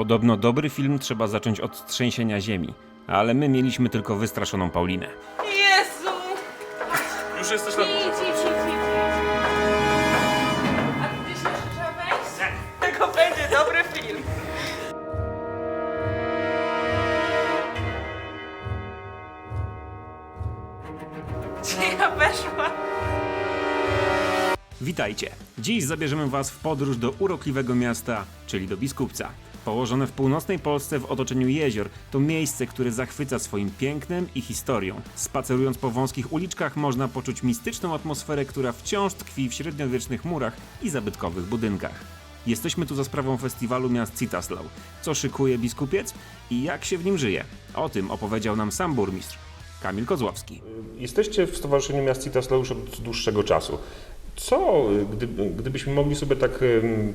Podobno dobry film trzeba zacząć od trzęsienia ziemi, ale my mieliśmy tylko wystraszoną Paulinę. Jezu! Już jesteś Idź, idź, idź, idź, idź. A ty się jeszcze trzeba wejść? Tego będzie dobry film. Czy ja weszłam? Witajcie! Dziś zabierzemy Was w podróż do urokliwego miasta, czyli do Biskupca. Położone w północnej Polsce w otoczeniu jezior, to miejsce, które zachwyca swoim pięknem i historią. Spacerując po wąskich uliczkach można poczuć mistyczną atmosferę, która wciąż tkwi w średniowiecznych murach i zabytkowych budynkach. Jesteśmy tu za sprawą festiwalu miast Citaslow. Co szykuje biskupiec i jak się w nim żyje? O tym opowiedział nam sam burmistrz, Kamil Kozłowski. Jesteście w Stowarzyszeniu Miast Citaslow już od dłuższego czasu. Co, gdyby, gdybyśmy mogli sobie tak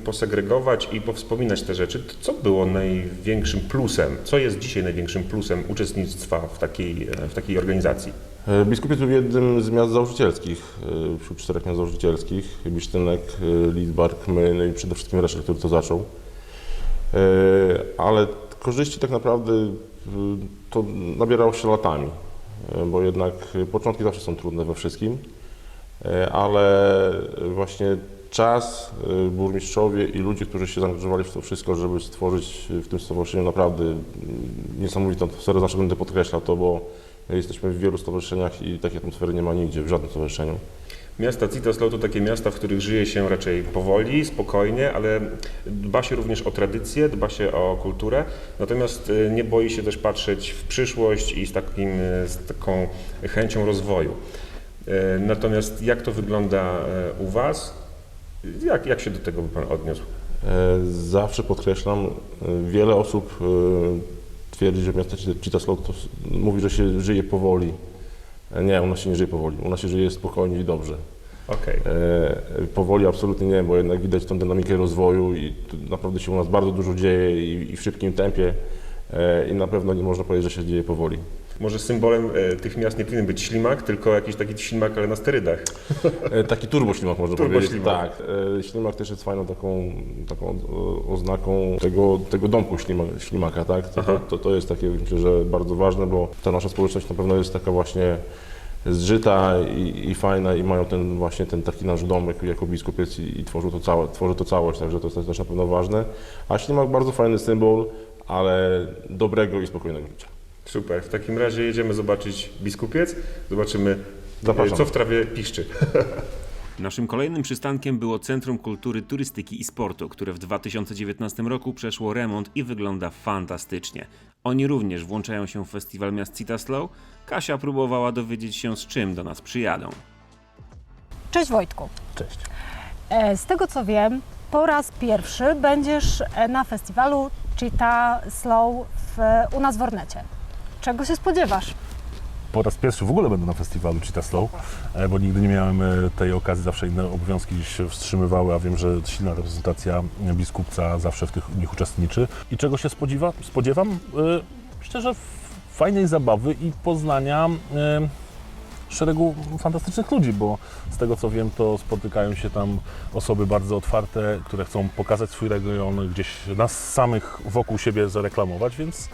posegregować i powspominać te rzeczy, co było największym plusem? Co jest dzisiaj największym plusem uczestnictwa w takiej, e, w takiej organizacji? E, Biskupiec był jednym z miast założycielskich, e, wśród czterech miast założycielskich. Bisztynek, Lidzbark, my, no i przede wszystkim Reszek, który to zaczął. Ale korzyści tak naprawdę to nabierało się latami, bo jednak początki zawsze są trudne we wszystkim, ale właśnie czas, e, burmistrzowie i ludzie, którzy się zaangażowali w to wszystko, żeby stworzyć w tym stowarzyszeniu naprawdę mm, niesamowitą atmosferę, zawsze będę podkreślał to, bo jesteśmy w wielu stowarzyszeniach i takiej atmosfery nie ma nigdzie, w żadnym stowarzyszeniu. Miasta Citaslow to takie miasta, w których żyje się raczej powoli, spokojnie, ale dba się również o tradycję, dba się o kulturę, natomiast e, nie boi się też patrzeć w przyszłość i z, takim, e, z taką chęcią rozwoju. E, Natomiast jak to wygląda e, u Was? Jak, jak się do tego by Pan odniósł? E, Zawsze podkreślam, wiele osób twierdzi, że miasto Citaslow to mówi, że się żyje powoli. Nie, u nas się nie żyje powoli, u nas się żyje spokojnie i dobrze. Okej. E, Powoli absolutnie nie, bo jednak widać tą dynamikę rozwoju i naprawdę się u nas bardzo dużo dzieje i, i w szybkim tempie e, i na pewno nie można powiedzieć, że się dzieje powoli. Może symbolem e, tych miast nie powinien być ślimak, tylko jakiś taki ślimak, ale na sterydach. E, Taki turboślimak można Turbo powiedzieć. ślimak. Tak. E, Ślimak też jest fajną taką, taką oznaką tego, tego domku ślima, ślimaka, tak? To, to, to, jest takie myślę, że bardzo ważne, bo ta nasza społeczność na pewno jest taka właśnie zżyta i, i fajna i mają ten właśnie ten taki nasz domek jako biskupiec i, i tworzą to całe, tworzy to całość, także to jest też na pewno ważne. A ślimak bardzo fajny symbol, ale dobrego i spokojnego życia. Super. W takim razie jedziemy zobaczyć biskupiec, zobaczymy e, Zapraszam. co w trawie piszczy. Naszym kolejnym przystankiem było Centrum Kultury, Turystyki i Sportu, które w 2019 roku przeszło remont i wygląda fantastycznie. Oni również włączają się w festiwal miast Citaslow. Kasia próbowała dowiedzieć się z czym do nas przyjadą. Cześć Wojtku. Cześć. E, Z tego co wiem, po raz pierwszy będziesz e, na festiwalu Cheetah Slow w, u nas w Ornecie. Czego się spodziewasz? po raz pierwszy w ogóle będę na festiwalu Cheetah Slow, e, bo nigdy nie miałem e, tej okazji, zawsze inne obowiązki się wstrzymywały, a wiem, że silna reprezentacja biskupca zawsze w tych nich uczestniczy. I czego się spodziewa, spodziewam? E, że fajnej zabawy i poznania e, szeregu fantastycznych ludzi, bo z tego co wiem, to spotykają się tam osoby bardzo otwarte, które chcą pokazać swój region, gdzieś nas samych wokół siebie zareklamować, więc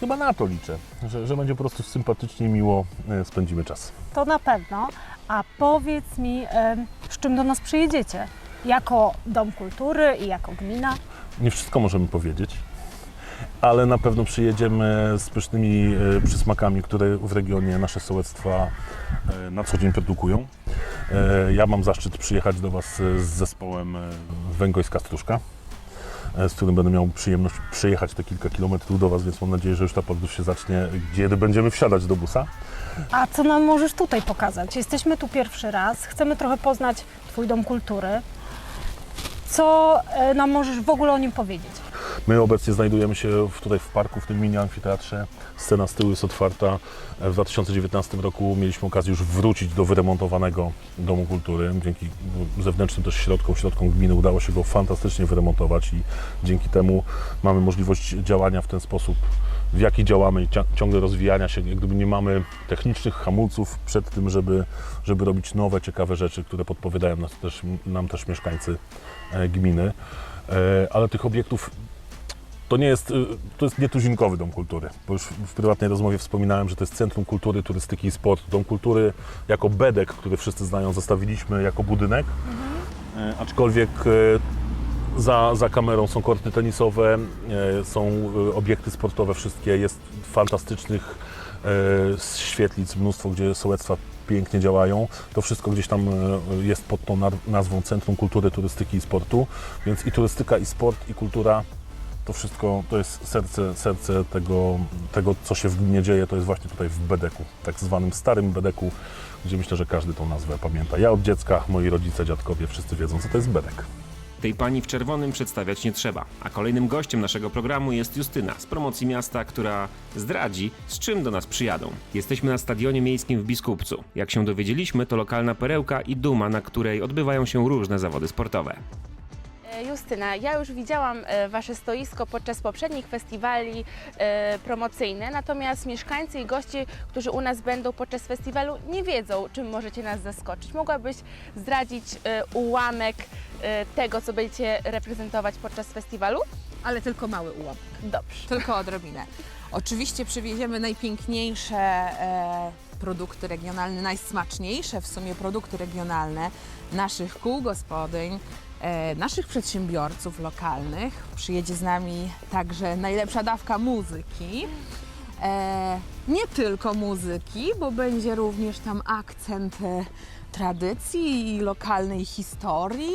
chyba na to liczę, że, że będzie po prostu sympatycznie i miło e, spędzimy czas. To na pewno. A powiedz mi, z czym do nas przyjedziecie? Jako Dom Kultury i jako gmina? Nie wszystko możemy powiedzieć, ale na pewno przyjedziemy z pysznymi e, przysmakami, które w regionie nasze sołectwa e, na co dzień produkują. Ja mam zaszczyt przyjechać do Was z zespołem Węgojska Stróżka, e, z którym będę miał przyjemność przyjechać te kilka kilometrów do Was, więc mam nadzieję, że już ta podróż się zacznie, kiedy będziemy wsiadać do busa. A co nam możesz tutaj pokazać? Jesteśmy tu pierwszy raz, chcemy trochę poznać Twój Dom Kultury. Co e, nam możesz w ogóle o nim powiedzieć? My obecnie znajdujemy się w, tutaj w parku, w tym mini amfiteatrze. Scena z tyłu jest otwarta. W 2019 roku mieliśmy okazję już wrócić do wyremontowanego Domu Kultury. Dzięki zewnętrznym też środkom, środkom gminy udało się go fantastycznie wyremontować i dzięki temu mamy możliwość działania w ten sposób, w jaki działamy ciągle rozwijania się. Jak gdyby nie mamy technicznych hamulców przed tym, żeby, żeby robić nowe, ciekawe rzeczy, które podpowiadają nas też, nam też mieszkańcy e, gminy. E, Ale tych obiektów To nie jest, y, to jest nietuzinkowy dom kultury, bo już w prywatnej rozmowie wspominałem, że to jest Centrum Kultury, Turystyki i Sportu. Dom kultury jako bedek, który wszyscy znają, zostawiliśmy jako budynek, E, aczkolwiek e, za, za kamerą są korty tenisowe, e, są obiekty sportowe wszystkie, jest fantastycznych świetlic, mnóstwo, gdzie sołectwa pięknie działają. To wszystko gdzieś tam jest pod tą nazwą Centrum Kultury, Turystyki i Sportu, więc i turystyka, i sport, i kultura to wszystko to jest serce, serce tego, tego, co się w gminie dzieje, to jest właśnie tutaj w Bedeku, tak zwanym starym Bedeku, gdzie myślę, że każdy tą nazwę pamięta. Ja od dziecka, moi rodzice, dziadkowie, wszyscy wiedzą, co to jest Bedek. Tej pani w czerwonym przedstawiać nie trzeba. A kolejnym gościem naszego programu jest Justyna z promocji miasta, która zdradzi, z czym do nas przyjadą. Jesteśmy na stadionie miejskim w Biskupcu. Jak się dowiedzieliśmy, to lokalna perełka i duma, na której odbywają się różne zawody sportowe. E, Justyna, ja już widziałam e, Wasze stoisko podczas poprzednich festiwali e, promocyjne, natomiast mieszkańcy i goście, którzy u nas będą podczas festiwalu, nie wiedzą, czym możecie nas zaskoczyć. Mogłabyś zdradzić ułamek tego, co będziecie reprezentować podczas festiwalu? Ale tylko mały ułam. Dobrze. Tylko odrobinę. Oczywiście przywieziemy najpiękniejsze e, produkty regionalne, najsmaczniejsze w sumie produkty regionalne naszych kół gospodyń, naszych przedsiębiorców lokalnych. Przyjedzie z nami także najlepsza dawka muzyki. E, nie tylko muzyki, bo będzie również tam akcent e, tradycji i lokalnej historii.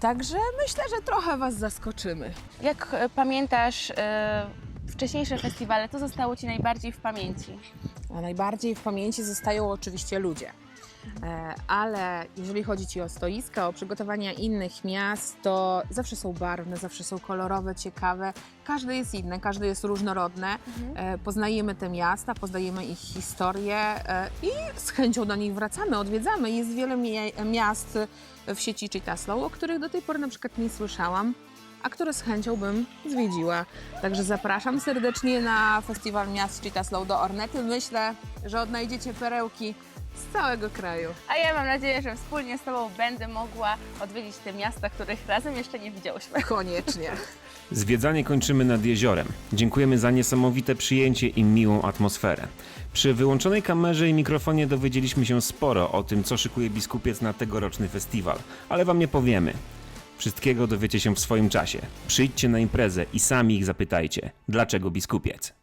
Także myślę, że trochę Was zaskoczymy. Jak e, pamiętasz e, wcześniejsze festiwale, co zostało Ci najbardziej w pamięci? A najbardziej w pamięci zostają oczywiście ludzie. E, Ale jeżeli chodzi Ci o stoiska, o przygotowania innych miast, to zawsze są barwne, zawsze są kolorowe, ciekawe. Każde jest inne, każde jest różnorodne. E, Poznajemy te miasta, poznajemy ich historię e, i z chęcią do nich wracamy, odwiedzamy. Jest wiele miast w sieci Chitaslow, o których do tej pory na przykład nie słyszałam a które z chęcią bym zwiedziła. Także zapraszam serdecznie na Festiwal Miast Chitaslow do Ornety. Myślę, że odnajdziecie perełki z całego kraju. A ja mam nadzieję, że wspólnie z Tobą będę mogła odwiedzić te miasta, których razem jeszcze nie widziałyśmy. Koniecznie. Zwiedzanie kończymy nad jeziorem. Dziękujemy za niesamowite przyjęcie i miłą atmosferę. Przy wyłączonej kamerze i mikrofonie dowiedzieliśmy się sporo o tym, co szykuje biskupiec na tegoroczny festiwal, ale wam nie powiemy. Wszystkiego dowiecie się w swoim czasie. Przyjdźcie na imprezę i sami ich zapytajcie, dlaczego biskupiec.